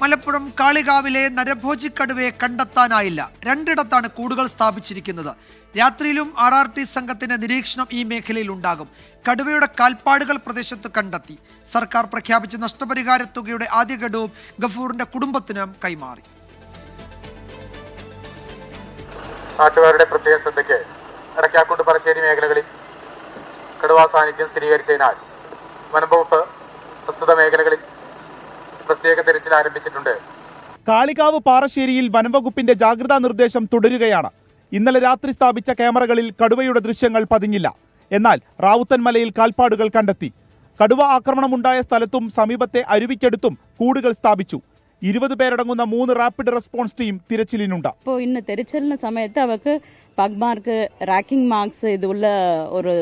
മലപ്പുറം കാളികാവിലെ നരഭോജിക്കടുവയെ കണ്ടെത്താനായില്ല. രണ്ടിടത്താണ് കൂടുകൾ സ്ഥാപിച്ചിരിക്കുന്നത്. രാത്രിയിലും ആർ ആർ ടി സംഘത്തിന്റെ നിരീക്ഷണം ഈ മേഖലയിൽ ഉണ്ടാകും. കടുവയുടെ കാൽപ്പാടുകൾ പ്രദേശത്ത് കണ്ടെത്തി. സർക്കാർ പ്രഖ്യാപിച്ച നഷ്ടപരിഹാര തുകയുടെ ആദ്യ ഗഡുവും ഗഫൂറിന്റെ കുടുംബത്തിന് കൈമാറി. നാട്ടുകാരുടെ പ്രത്യേക ശ്രദ്ധയ്ക്ക് ഇടയ്ക്കാക്കൂട്ട് പറശ്ശേരി മേഖലകളിൽ കടുവാ സാന്നിധ്യം സ്ഥിരീകരിച്ചതിനാൽ വനംവകുപ്പ് പ്രസ്തുത മേഖലകളിൽ പ്രത്യേക തെരച്ചിൽ ആരംഭിച്ചിട്ടുണ്ട്. കാളികാവ് പാറശ്ശേരിയിൽ വനംവകുപ്പിന്റെ ജാഗ്രതാ നിർദ്ദേശം തുടരുകയാണ്. ഇന്നലെ രാത്രി സ്ഥാപിച്ച ക്യാമറകളിൽ കടുവയുടെ ദൃശ്യങ്ങൾ പതിഞ്ഞില്ല. എന്നാൽ റാവുത്തൻമലയിൽ കാൽപ്പാടുകൾ കണ്ടെത്തി. കടുവ ആക്രമണമുണ്ടായ സ്ഥലത്തും സമീപത്തെ അരുവിക്കടുത്തും കൂടുകൾ സ്ഥാപിച്ചു. ഇരുപത് പേരടങ്ങുന്ന മൂന്ന് റാപ്പിഡ് റെസ്പോൺസ് ടീം തിരച്ചിലിനുണ്ട്. അപ്പോൾ ഇന്ന് തിരച്ചിലിന് സമയത്ത് അവർക്ക് പഗ് മാർക്ക് റാക്കിംഗ് മാർക്സ് ഇതുള്ള ഒരു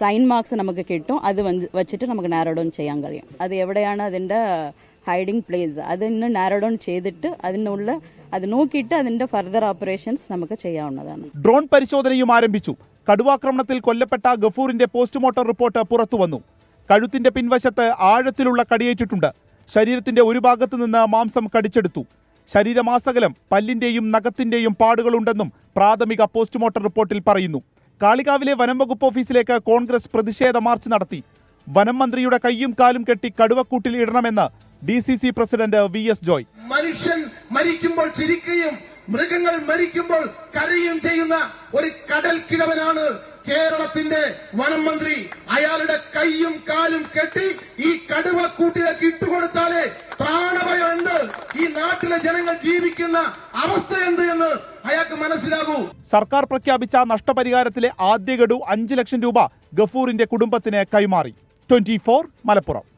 സൈൻ മാർക്സ് നമുക്ക് കിട്ടും. അത് വച്ചിട്ട് നമുക്ക് നാരോ ചെയ്യാൻ കഴിയും. അത് എവിടെയാണ് അതിന്റെ ഹൈഡിങ് പ്ലേസ് അതിന് നാരോ ഡൗൺ ചെയ്തിട്ട് അതിനുള്ള അത് നോക്കിയിട്ട് അതിന്റെ ഫർദർ ഓപ്പറേഷൻസ് നമുക്ക് ചെയ്യാവുന്നതാണ്. ഡ്രോൺ പരിശോധനയും ആരംഭിച്ചു. കടുവാക്രമണത്തിൽ കൊല്ലപ്പെട്ട ഗഫൂറിന്റെ പോസ്റ്റ്മോർട്ടം റിപ്പോർട്ട് പുറത്തു വന്നു. കഴുത്തിന്റെ പിൻവശത്ത് ആഴത്തിലുള്ള കടിയേറ്റിട്ടുണ്ട്. ശരീരത്തിന്റെ ഒരു ഭാഗത്തു നിന്ന് മാംസം കടിച്ചെടുത്തു. ശരീരമാസകലം പല്ലിന്റെയും നഖത്തിന്റെയും പാടുകളുണ്ടെന്നും പ്രാഥമിക പോസ്റ്റ്മോർട്ടം റിപ്പോർട്ടിൽ പറയുന്നു. കാളികാവിലെ വനം വകുപ്പ് ഓഫീസിലേക്ക് കോൺഗ്രസ് പ്രതിഷേധ മാർച്ച് നടത്തി. വനം മന്ത്രിയുടെ കൈയും കാലും കെട്ടി കടുവക്കൂട്ടിൽ ഇടണമെന്ന് D C C president V S Joy. മനുഷ്യൻ മരിക്കുമ്പോൾ ചിരിക്കുകയും മൃഗങ്ങൾ മരിക്കുമ്പോൾ കരയും ചെയ്യുന്ന ഒരു കടൽ കിഴവനാണ് കേരളത്തിന്റെ വനം മന്ത്രി അയാളുടെ കൈയും കാലും കെട്ടി ഈ കടുവ കൂട്ടിലേക്ക് ഇട്ടുകൊടുത്താലേ പ്രാണഭയം എന്ത് ഈ നാട്ടിലെ ജനങ്ങൾ ജീവിക്കുന്ന അവസ്ഥ എന്ത് എന്ന് അയാൾക്ക് മനസ്സിലാകൂ. സർക്കാർ പ്രഖ്യാപിച്ച നഷ്ടപരിഹാരത്തിലെ ആദ്യ ഗഡു അഞ്ചു ലക്ഷം രൂപ ഗഫൂറിന്റെ കുടുംബത്തിന് കൈമാറി. ട്വന്റി മലപ്പുറം.